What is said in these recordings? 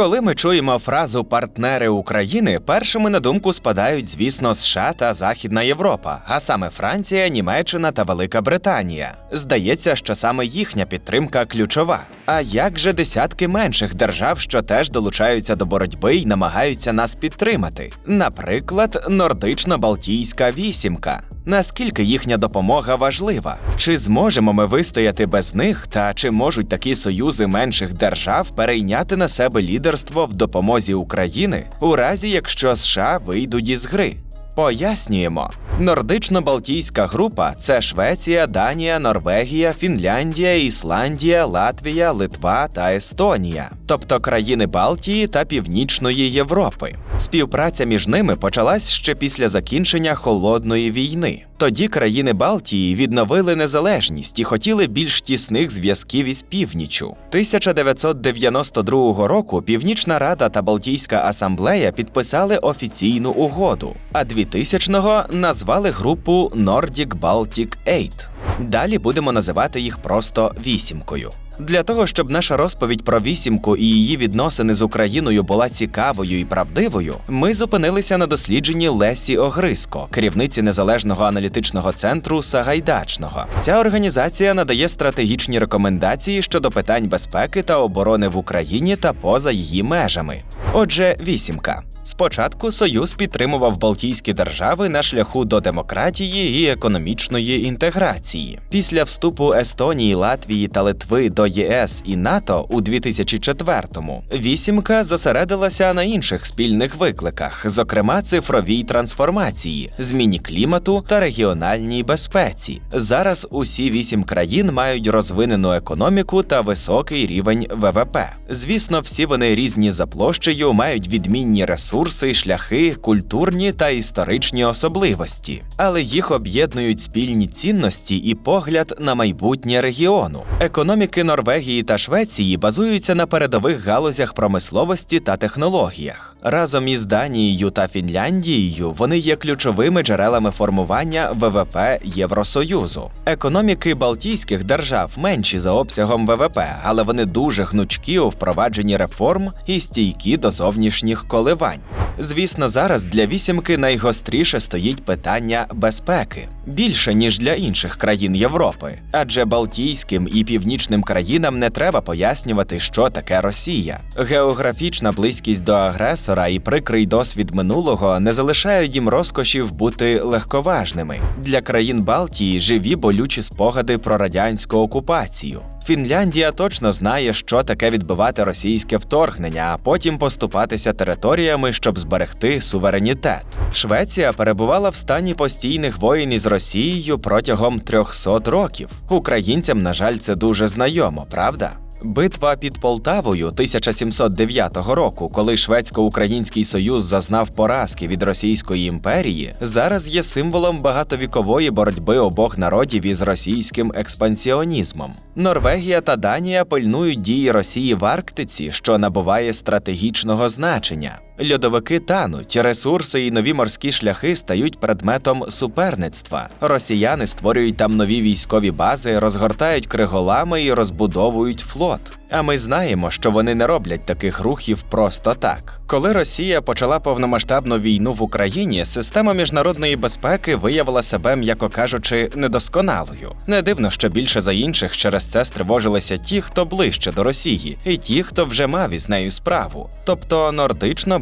Коли ми чуємо фразу партнери України, першими на думку спадають, звісно, США та Західна Європа, а саме Франція, Німеччина та Велика Британія. Здається, що саме їхня підтримка ключова. А як же десятки менших держав, що теж долучаються до боротьби і намагаються нас підтримати? Наприклад, Нордично-Балтійська вісімка. Наскільки їхня допомога важлива? Чи зможемо ми вистояти без них, та чи можуть такі союзи менших держав перейняти на себе лідерство в допомозі України у разі, якщо США вийдуть із гри? Пояснюємо, нордично-балтійська група це Швеція, Данія, Норвегія, Фінляндія, Ісландія, Латвія, Литва та Естонія, тобто країни Балтії та Північної Європи. Співпраця між ними почалась ще після закінчення холодної війни. Тоді країни Балтії відновили незалежність і хотіли більш тісних зв'язків із північчю. 1992 року Північна Рада та Балтійська асамблея підписали офіційну угоду, а 2000-го назвали групу Nordic Baltic Eight. Далі будемо називати їх просто вісімкою. Для того, щоб наша розповідь про вісімку і її відносини з Україною була цікавою і правдивою, ми зупинилися на дослідженні Лесі Огриско, керівниці незалежного аналітичного центру Сагайдачного. Ця організація надає стратегічні рекомендації щодо питань безпеки та оборони в Україні та поза її межами. Отже, вісімка. Спочатку Союз підтримував Балтійські держави на шляху до демократії і економічної інтеграції. Після вступу Естонії, Латвії та Литви до ЄС і НАТО у 2004-му вісімка зосередилася на інших спільних викликах, зокрема цифровій трансформації, зміні клімату та регіональній безпеці. Зараз усі вісім країн мають розвинену економіку та високий рівень ВВП. Звісно, всі вони різні за площею, мають відмінні ресурси, шляхи, культурні та історичні особливості, але їх об'єднують спільні цінності і погляд на майбутнє регіону. Економіки Норвегії та Швеції базуються на передових галузях промисловості та технологіях. Разом із Данією та Фінляндією вони є ключовими джерелами формування ВВП Євросоюзу. Економіки Балтійських держав менші за обсягом ВВП, але вони дуже гнучкі у впровадженні реформ і стійкі до зовнішніх коливань. Звісно, зараз для вісімки найгостріше стоїть питання безпеки більше ніж для інших країн Європи, адже Балтійським і північним країнам не треба пояснювати, що таке Росія. Географічна близькість до агресора і прикрий досвід минулого не залишають їм розкошів бути легковажними. Для країн Балтії живі болючі спогади про радянську окупацію. Фінляндія точно знає, що таке відбивати російське вторгнення, а потім поступатися територіями, щоб зберегти суверенітет. Швеція перебувала в стані постійних воїн із Росією протягом 300 років. Українцям, на жаль, це дуже знайомо, правда? Битва під Полтавою 1709 року, коли шведсько-український союз зазнав поразки від Російської імперії, зараз є символом багатовікової боротьби обох народів із російським експансіонізмом. Норвегія та Данія пильнують дії Росії в Арктиці, що набуває стратегічного значення. Льодовики тануть, ресурси і нові морські шляхи стають предметом суперництва. Росіяни створюють там нові військові бази, розгортають криголами і розбудовують флот. А ми знаємо, що вони не роблять таких рухів просто так. Коли Росія почала повномасштабну війну в Україні, система міжнародної безпеки виявила себе, м'яко кажучи, недосконалою. Не дивно, що більше за інших через це стривожилися ті, хто ближче до Росії, і ті, хто вже мав із нею справу, тобто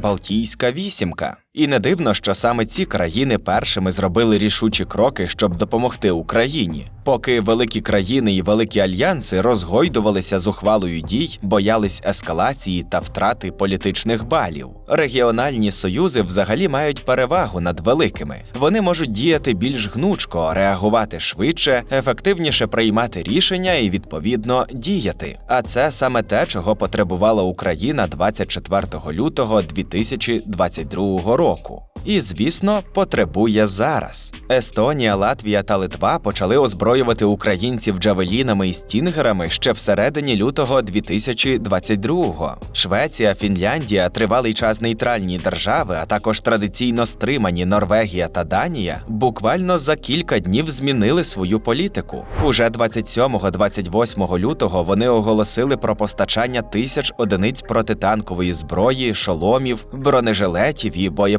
Нордично-Балтійська вісімка. І не дивно, що саме ці країни першими зробили рішучі кроки, щоб допомогти Україні, поки великі країни і великі альянси розгойдувалися з ухвалою дій, боялись ескалації та втрати політичних балів. Регіональні союзи взагалі мають перевагу над великими. Вони можуть діяти більш гнучко, реагувати швидше, ефективніше приймати рішення і відповідно діяти. А це саме те, чого потребувала Україна 24 лютого 2022 року. І, звісно, потребує зараз. Естонія, Латвія та Литва почали озброювати українців джавелінами і стінгерами ще всередині лютого 2022-го. Швеція, Фінляндія, тривалий час нейтральні держави, а також традиційно стримані Норвегія та Данія, буквально за кілька днів змінили свою політику. Уже 27-28 лютого вони оголосили про постачання тисяч одиниць протитанкової зброї, шоломів, бронежилетів і боєприпасів.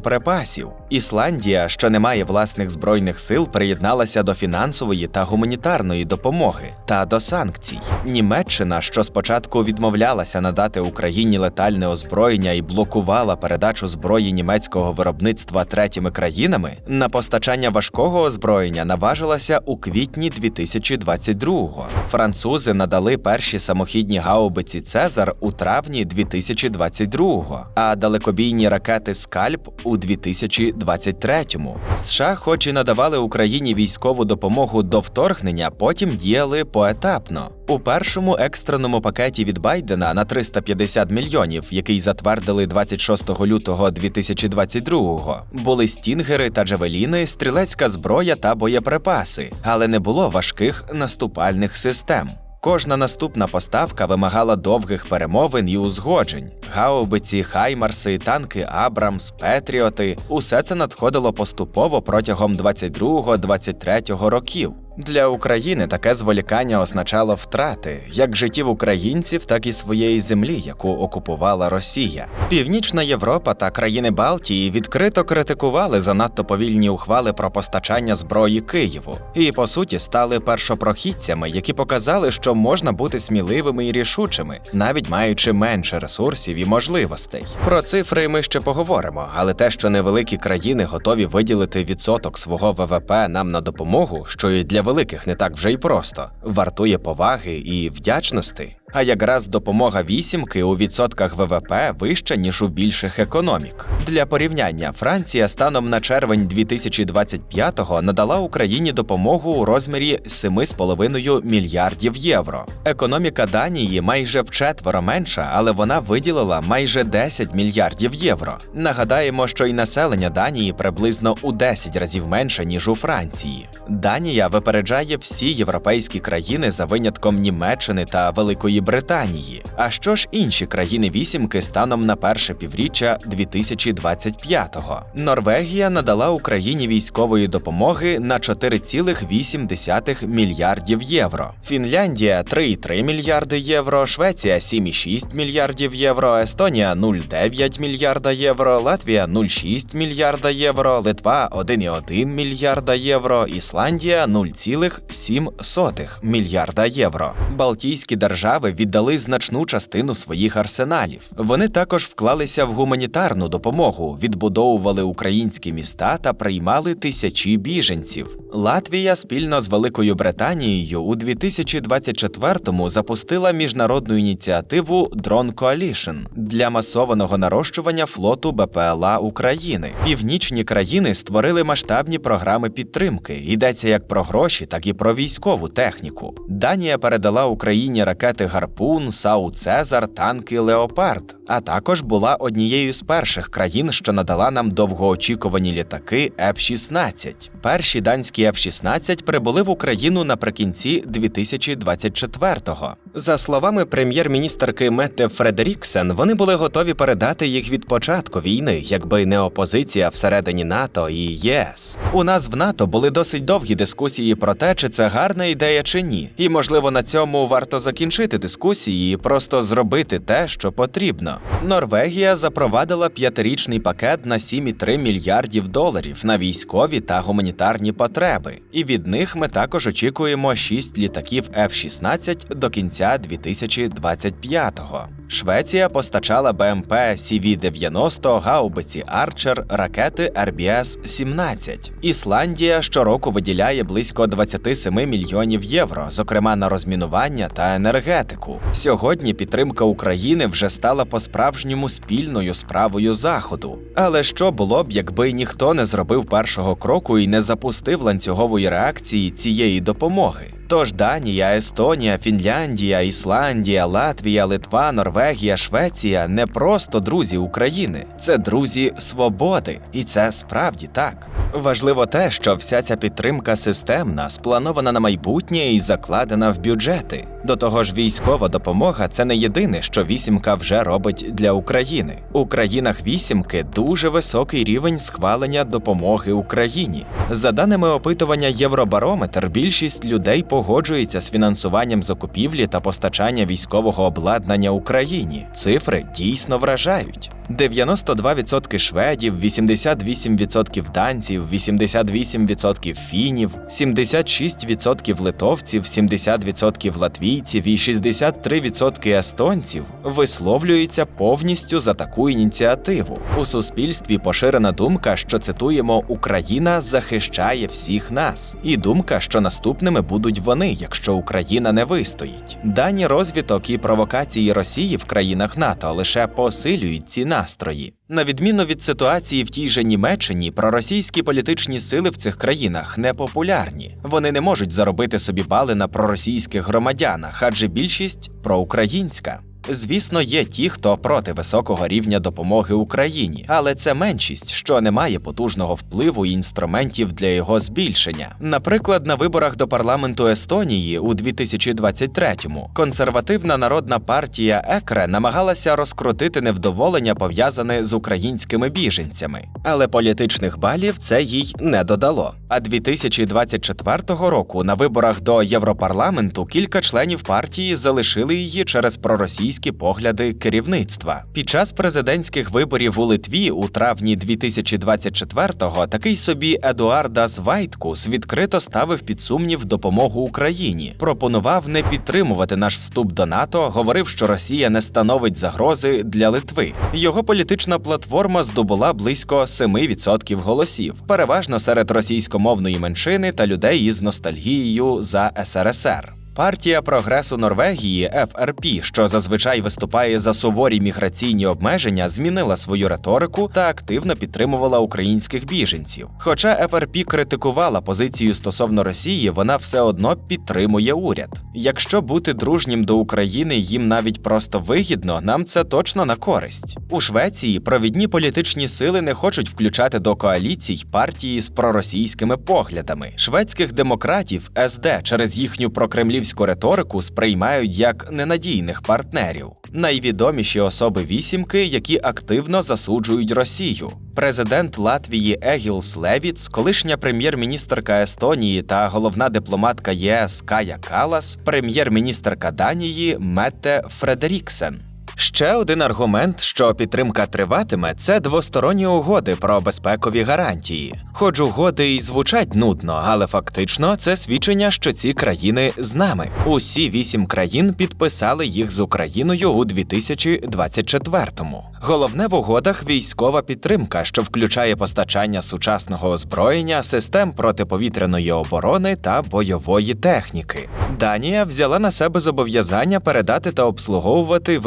Ісландія, що не має власних збройних сил, приєдналася до фінансової та гуманітарної допомоги та до санкцій. Німеччина, що спочатку відмовлялася надати Україні летальне озброєння і блокувала передачу зброї німецького виробництва третіми країнами, на постачання важкого озброєння наважилася у квітні 2022-го. Французи надали перші самохідні гаубиці Цезар у травні 2022-го, а далекобійні ракети Скальп у 2023-му. США, хоч і надавали Україні військову допомогу до вторгнення, потім діяли поетапно. У першому екстреному пакеті від Байдена на 350 мільйонів, який затвердили 26 лютого 2022-го, були стінгери та джавеліни, стрілецька зброя та боєприпаси, але не було важких наступальних систем. Кожна наступна поставка вимагала довгих перемовин і узгоджень. Гаубиці, хаймарси, танки Абрамс, Петріоти усе це надходило поступово протягом 22-23 років. Для України таке зволікання означало втрати як життів українців, так і своєї землі, яку окупувала Росія. Північна Європа та країни Балтії відкрито критикували занадто повільні ухвали про постачання зброї Києву, і по суті стали першопрохідцями, які показали, що можна бути сміливими і рішучими, навіть маючи менше ресурсів і можливостей. Про цифри ми ще поговоримо, але те, що невеликі країни готові виділити відсоток свого ВВП нам на допомогу, що і для великих не так вже й просто, вартує поваги і вдячності. А якраз допомога вісімки у відсотках ВВП вища ніж у більших економік. Для порівняння Франція станом на червень 2025-го надала Україні допомогу у розмірі 7,5 мільярдів євро. Економіка Данії майже вчетверо менша, але вона виділила майже 10 мільярдів євро. Нагадаємо, що і населення Данії приблизно у 10 разів менше ніж у Франції. Данія випереджає всі європейські країни за винятком Німеччини та Великої Британії. А що ж інші країни вісімки станом на перше півріччя 2025-го? Норвегія надала Україні військової допомоги на 4,8 мільярдів євро. Фінляндія 3,3 мільярди євро, Швеція 7,6 мільярдів євро, Естонія 0,9 мільярда євро, Латвія 0,6 мільярда євро, Литва 1,1 мільярда євро, Ісландія 0,7 мільярда євро. Балтійські держави віддали значну частину своїх арсеналів. Вони також вклалися в гуманітарну допомогу, відбудовували українські міста та приймали тисячі біженців. Латвія спільно з Великою Британією у 2024-му запустила міжнародну ініціативу Drone Coalition для масованого нарощування флоту БПЛА України. Північні країни створили масштабні програми підтримки. Йдеться як про гроші, так і про військову техніку. Данія передала Україні ракети Гарпун, Сау Цезар, танки Леопард, а також була однією з перших країн, що надала нам довгоочікувані літаки F-16. Перші данські F-16 прибули в Україну наприкінці 2024-го. За словами прем'єр-міністерки Метте Фредеріксен, вони були готові передати їх від початку війни, якби не опозиція всередині НАТО і ЄС. У нас в НАТО були досить довгі дискусії про те, чи це гарна ідея чи ні. І можливо на цьому варто закінчити дискусії і просто зробити те, що потрібно. Норвегія запровадила п'ятирічний пакет на 7,3 мільярдів доларів на військові та гуманітарні потреби. І від них ми також очікуємо 6 літаків F-16 до кінця 2025-го. Швеція постачала БМП CV-90, гаубиці Арчер, ракети RBS-17. Ісландія щороку виділяє близько 27 мільйонів євро, зокрема на розмінування та енергетику. Сьогодні підтримка України вже стала по-справжньому спільною справою заходу. Але що було б, якби ніхто не зробив першого кроку і не запустив ланцюгової реакції цієї допомоги? Тож Данія, Естонія, Фінляндія, Ісландія, Латвія, Литва, Норвегія, Швеція не просто друзі України, це друзі свободи, і це справді так. Важливо те, що вся ця підтримка системна, спланована на майбутнє і закладена в бюджети. До того ж, військова допомога це не єдине, що вісімка вже робить для України. У країнах вісімки дуже високий рівень схвалення допомоги Україні. За даними опитування Євробарометр, більшість людей погоджується з фінансуванням закупівлі та постачання військового обладнання Україні. Цифри дійсно вражають. 92% шведів, 88% данців, 88% фінів, 76% литовців, 70% латвійців і 63% естонців висловлюються повністю за таку ініціативу. У суспільстві поширена думка, що цитуємо Україна захищає всіх нас, і думка, що наступними будуть вони, якщо Україна не вистоїть. Дані розвиток і провокації Росії в країнах НАТО лише посилюють ці настрої. На відміну від ситуації в тій же Німеччині, проросійські політичні сили в цих країнах не популярні. Вони не можуть заробити собі бали на проросійських громадянах, адже більшість проукраїнська. Звісно, є ті, хто проти високого рівня допомоги Україні, але це меншість, що не має потужного впливу і інструментів для його збільшення. Наприклад, на виборах до парламенту Естонії у 2023-му консервативна народна партія Екре намагалася розкрутити невдоволення, пов'язане з українськими біженцями, але політичних балів це їй не додало. А 2024 року на виборах до Європарламенту кілька членів партії залишили її через проросійські погляди керівництва. Під час президентських виборів у Литві у травні 2024-го такий собі Едуардас Вайткус відкрито ставив під сумнів допомогу Україні. Пропонував не підтримувати наш вступ до НАТО, говорив, що Росія не становить загрози для Литви. Його політична платформа здобула близько 7% голосів, переважно серед російськомовної меншини та людей із ностальгією за СРСР. Партія прогресу Норвегії ФРП, що зазвичай виступає за суворі міграційні обмеження, змінила свою риторику та активно підтримувала українських біженців. Хоча ФРП критикувала позицію стосовно Росії, вона все одно підтримує уряд. Якщо бути дружнім до України їм навіть просто вигідно, нам це точно на користь. У Швеції провідні політичні сили не хочуть включати до коаліцій партії з проросійськими поглядами. Шведських демократів СД через їхню прокремлівську риторику сприймають як ненадійних партнерів. Найвідоміші особи вісімки, які активно засуджують Росію. Президент Латвії Егілс Левіц, колишня прем'єр-міністерка Естонії та головна дипломатка ЄС Кая Калас, прем'єр-міністерка Данії Метте Фредеріксен. Ще один аргумент, що підтримка триватиме, це двосторонні угоди про безпекові гарантії. Хоч угоди і звучать нудно, але фактично це свідчення, що ці країни з нами. Усі вісім країн підписали їх з Україною у 2024-му. Головне в угодах військова підтримка, що включає постачання сучасного озброєння, систем протиповітряної оборони та бойової техніки. Данія взяла на себе зобов'язання передати та обслуговувати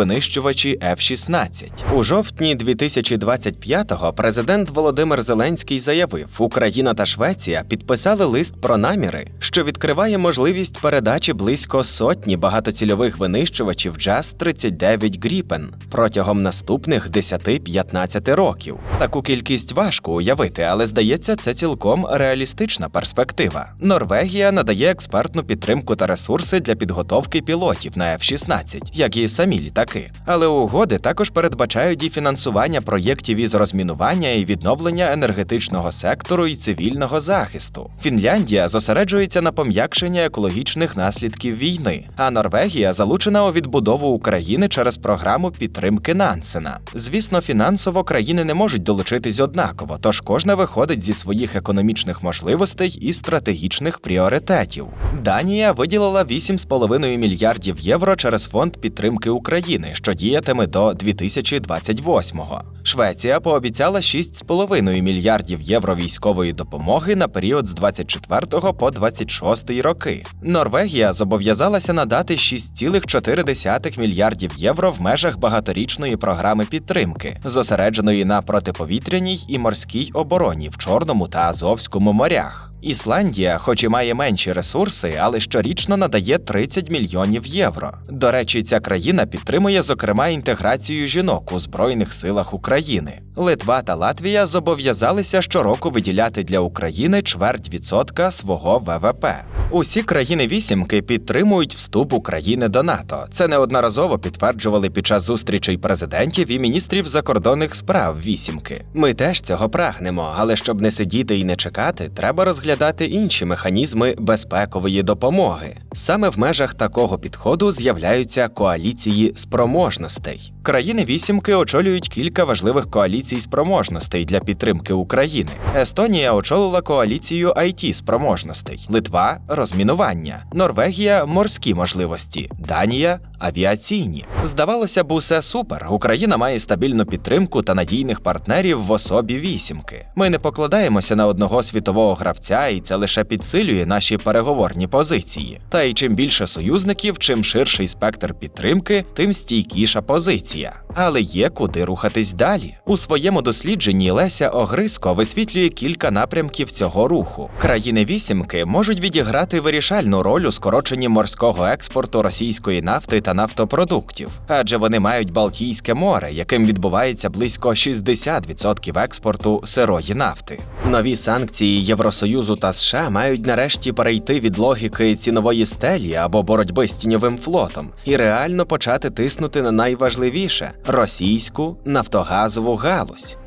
винищувачі F-16. У жовтні 2025-го президент Володимир Зеленський заявив, Україна та Швеція підписали лист про наміри, що відкриває можливість передачі близько сотні багатоцільових винищувачів JAS 39 Gripen протягом наступних 10-15 років. Таку кількість важко уявити, але здається, це цілком реалістична перспектива. Норвегія надає експертну підтримку та ресурси для підготовки пілотів на F-16, як і самі літаки. Але угоди також передбачають і фінансування проєктів із розмінування і відновлення енергетичного сектору і цивільного захисту. Фінляндія зосереджується на пом'якшенні екологічних наслідків війни, а Норвегія залучена у відбудову України через програму підтримки Нансена. Звісно, фінансово країни не можуть долучитись однаково, тож кожна виходить зі своїх економічних можливостей і стратегічних пріоритетів. Данія виділила 8,5 мільярдів євро через фонд підтримки України, що діятиме до 2028-го. Швеція пообіцяла 6,5 мільярдів євро військової допомоги на період з 24 по 26 роки. Норвегія зобов'язалася надати 6,4 мільярдів євро в межах багаторічної програми підтримки, зосередженої на протиповітряній і морській обороні в Чорному та Азовському морях. Ісландія, хоч і має менші ресурси, але щорічно надає 30 мільйонів євро. До речі, ця країна підтримує зокрема інтеграцію жінок у збройних силах України. Литва та Латвія зобов'язалися щороку виділяти для України чверть відсотка свого ВВП. Усі країни вісімки підтримують вступ України до НАТО. Це неодноразово підтверджували під час зустрічей президентів і міністрів закордонних справ вісімки. Ми теж цього прагнемо, але щоб не сидіти і не чекати, треба розглядати інші механізми безпекової допомоги. Саме в межах такого підходу з'являються коаліції спроможностей. Країни вісімки очолюють кілька важливих коаліцій спроможностей для підтримки України. Естонія очолила коаліцію it спроможностей, Литва розмінування, Норвегія морські можливості, Данія авіаційні. Здавалося б, усе супер. Україна має стабільну підтримку та надійних партнерів в особі вісімки. Ми не покладаємося на одного світового гравця, і це лише підсилює наші переговорні позиції. Та й чим більше союзників, чим ширший спектр підтримки, тим стійкіша позиція. Але є куди рухатись далі. У своєму дослідженні Леся Огриско висвітлює кілька напрямків цього руху. Країни вісімки можуть відіграти вирішальну роль у скороченні морського експорту російської нафти та нафтопродуктів, адже вони мають Балтійське море, яким відбувається близько 60% експорту сирої нафти. Нові санкції Євросоюзу та США мають нарешті перейти від логіки цінової стелі або боротьби з тіньовим флотом і реально почати тиснути на найважливіше російську нафтогазову галузь.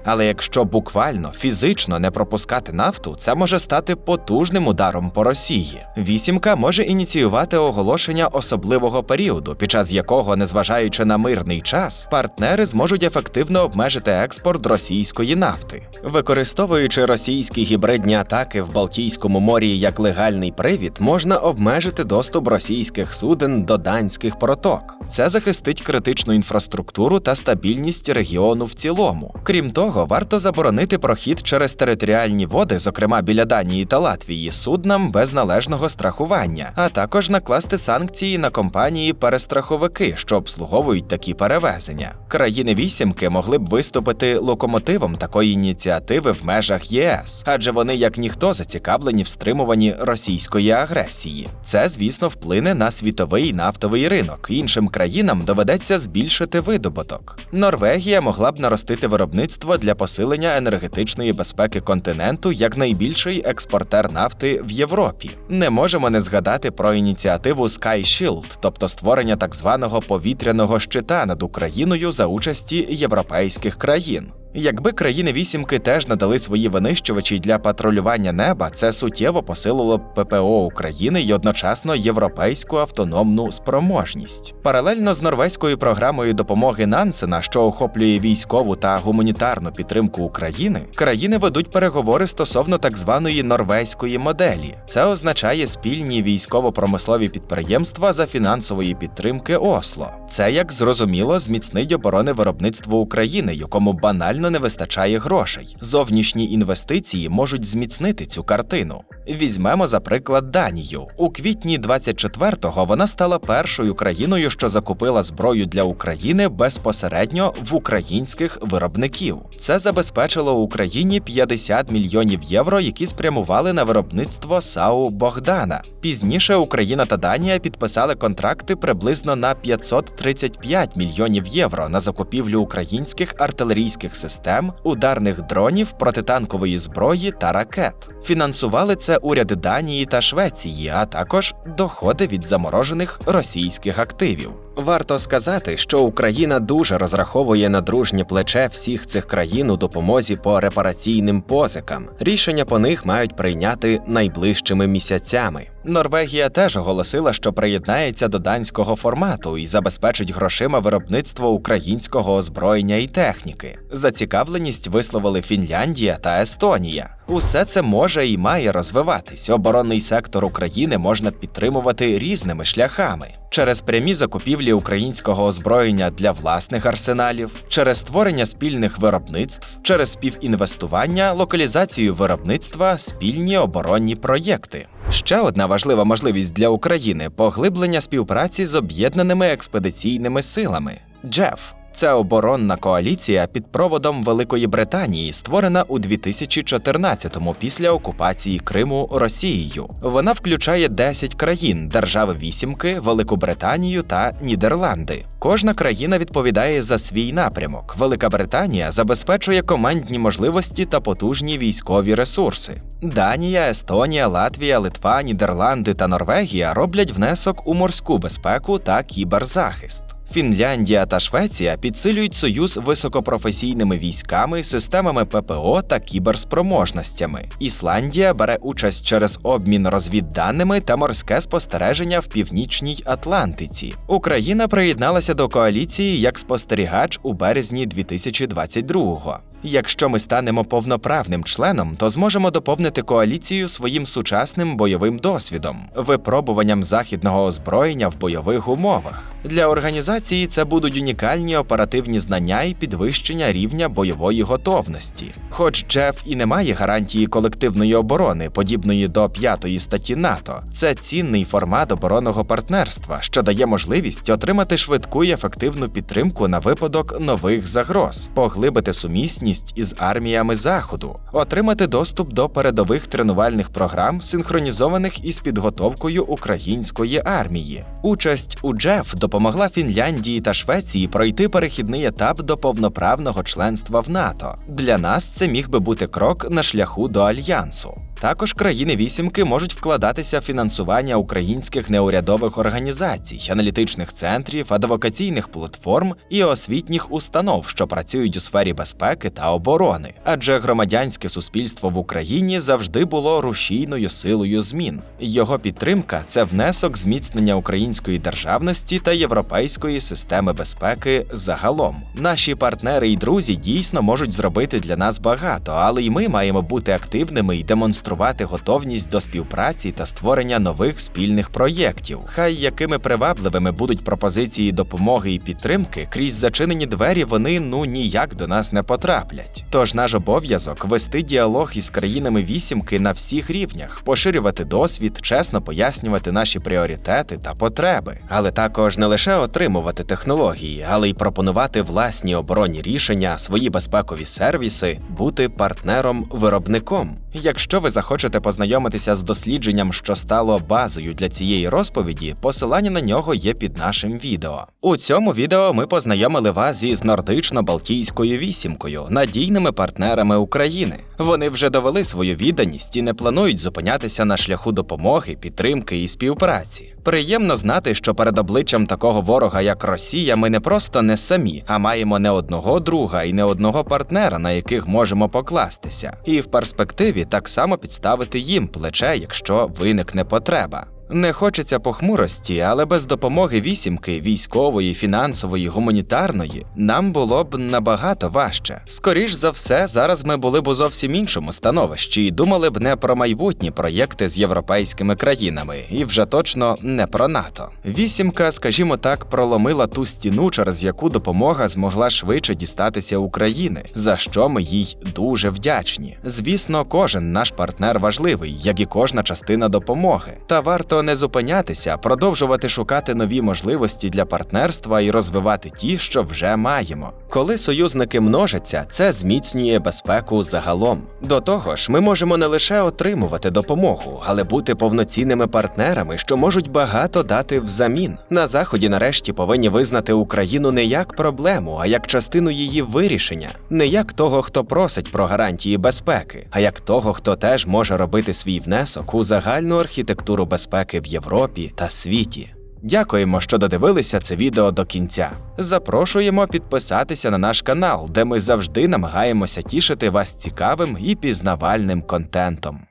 Але якщо буквально фізично не пропускати нафту, це може стати потужним ударом по Росії. Вісімка може ініціювати оголошення особливого періоду, під час якого, незважаючи на мирний час, партнери зможуть ефективно обмежити експорт російської нафти, використовуючи російські гібридні атаки в Балтійському морі як легальний привід, можна обмежити доступ російських суден до данських проток. Це захистить критичну інфраструктуру та стабільність регіону в цілому. Крім того, варто заборонити прохід через територіальні води, зокрема біля Данії та Латвії, суднам без належного страхування, а також накласти санкції на компанії перестраховики, що обслуговують такі перевезення. Країни вісімки могли б виступити локомотивом такої ініціативи в межах ЄС, адже вони як ніхто зацікавлені в стримуванні російської агресії. Це, звісно, вплине на світовий нафтовий ринок. Іншим країнам доведеться збільшити видобуток. Норвегія могла б наростити виробництво для посилення енергетичної безпеки континенту як найбільший експортер нафти в Європі. Не можемо не згадати про ініціативу Sky Shield, тобто створення так званого повітряного щита над Україною за участі європейських країн. Якби країни вісімки теж надали свої винищувачі для патрулювання неба, це суттєво посилило б ППО України й одночасно європейську автономну спроможність. Паралельно з норвезькою програмою допомоги Нансена, що охоплює військову та гуманітарну підтримку України, країни ведуть переговори стосовно так званої норвезької моделі. Це означає спільні військово-промислові підприємства за фінансової підтримки Осло. Це як зрозуміло зміцнить оборони виробництво України, якому банально не вистачає грошей. Зовнішні інвестиції можуть зміцнити цю картину. Візьмемо за приклад Данію. У квітні 24-го вона стала першою країною, що закупила зброю для України безпосередньо в українських виробників. Це забезпечило Україні 50 мільйонів євро, які спрямували на виробництво САУ Богдана. Пізніше Україна та Данія підписали контракти приблизно на 535 мільйонів євро на закупівлю українських артилерійських систем, ударних дронів, протитанкової зброї та ракет. Фінансували це уряди Данії та Швеції, а також доходи від заморожених російських активів. Варто сказати, що Україна дуже розраховує на дружнє плече всіх цих країн у допомозі по репараційним позикам. Рішення по них мають прийняти найближчими місяцями. Норвегія теж оголосила, що приєднається до данського формату і забезпечить грошима виробництво українського озброєння і техніки. Зацікавленість висловили Фінляндія та Естонія. Усе це може і має розвиватись. Оборонний сектор України можна підтримувати різними шляхами. Через прямі закупівлі українського озброєння для власних арсеналів, через створення спільних виробництв, через співінвестування, локалізацію виробництва, спільні оборонні проєкти. Ще одна важлива можливість для України поглиблення співпраці з об'єднаними експедиційними силами. Джеф Це оборонна коаліція під проводом Великої Британії, створена у 2014-му після окупації Криму Росією. Вона включає 10 країн, держави вісімки, Велику Британію та Нідерланди. Кожна країна відповідає за свій напрямок. Велика Британія забезпечує командні можливості та потужні військові ресурси. Данія, Естонія, Латвія, Литва, Нідерланди та Норвегія роблять внесок у морську безпеку та кіберзахист. Фінляндія та Швеція підсилюють союз високопрофесійними військами, системами ППО та кіберспроможностями. Ісландія бере участь через обмін розвідданими та морське спостереження в північній Атлантиці. Україна приєдналася до коаліції як спостерігач у березні 2022-го. Якщо ми станемо повноправним членом, то зможемо доповнити коаліцію своїм сучасним бойовим досвідом, випробуванням західного озброєння в бойових умовах. Для організації це будуть унікальні оперативні знання і підвищення рівня бойової готовності. Хоч Джеф і не має гарантії колективної оборони, подібної до п'ятої статті НАТО, це цінний формат оборонного партнерства, що дає можливість отримати швидку і ефективну підтримку на випадок нових загроз, поглибити сумісність із арміями заходу, отримати доступ до передових тренувальних програм, синхронізованих із підготовкою української армії. Участь у Джеф допомогла Фінляндії та Швеції пройти перехідний етап до повноправного членства в НАТО. Для нас це міг би бути крок на шляху до альянсу. Також країни вісімки можуть вкладатися в фінансування українських неурядових організацій, аналітичних центрів, адвокаційних платформ і освітніх установ, що працюють у сфері безпеки та оборони. Адже громадянське суспільство в Україні завжди було рушійною силою змін. Його підтримка це внесок зміцнення української державності та європейської системи безпеки загалом. Наші партнери і друзі дійсно можуть зробити для нас багато, але й ми маємо бути активними і демонструвати готовність до співпраці та створення нових спільних проєктів. Хай якими привабливими будуть пропозиції допомоги і підтримки, крізь зачинені двері вони ну ніяк до нас не потраплять. Тож наш обов'язок вести діалог із країнами вісімки на всіх рівнях, поширювати досвід, чесно пояснювати наші пріоритети та потреби, але також не лише отримувати технології, але й пропонувати власні оборонні рішення, свої безпекові сервіси, бути партнером-виробником. Якщо ви захочете познайомитися з дослідженням, що стало базою для цієї розповіді, посилання на нього є під нашим відео. У цьому відео ми познайомили вас із нордично-балтійською вісімкою, надійними партнерами України. Вони вже довели свою відданість і не планують зупинятися на шляху допомоги, підтримки і співпраці. Приємно знати, що перед обличчям такого ворога, як Росія, ми не просто не самі, а маємо не одного друга і не одного партнера, на яких можемо покластися, і в перспективі так само підставити їм плече, якщо виникне потреба. Не хочеться похмурості, але без допомоги вісімки військової, фінансової, гуманітарної нам було б набагато важче. Скоріш за все, зараз ми були б у зовсім іншому становищі і думали б не про майбутні проєкти з європейськими країнами, і вже точно не про НАТО. Вісімка, скажімо так, проломила ту стіну, через яку допомога змогла швидше дістатися України, за що ми їй дуже вдячні. Звісно, кожен наш партнер важливий, як і кожна частина допомоги. Та варто не зупинятися, продовжувати шукати нові можливості для партнерства і розвивати ті, що вже маємо. Коли союзники множаться, це зміцнює безпеку загалом. До того ж, ми можемо не лише отримувати допомогу, але бути повноцінними партнерами, що можуть багато дати взамін. На заході, нарешті, повинні визнати Україну не як проблему, а як частину її вирішення, не як того, хто просить про гарантії безпеки, а як того, хто теж може робити свій внесок у загальну архітектуру безпеки в Європі та світі. Дякуємо, що додивилися це відео до кінця. Запрошуємо підписатися на наш канал, де ми завжди намагаємося тішити вас цікавим і пізнавальним контентом.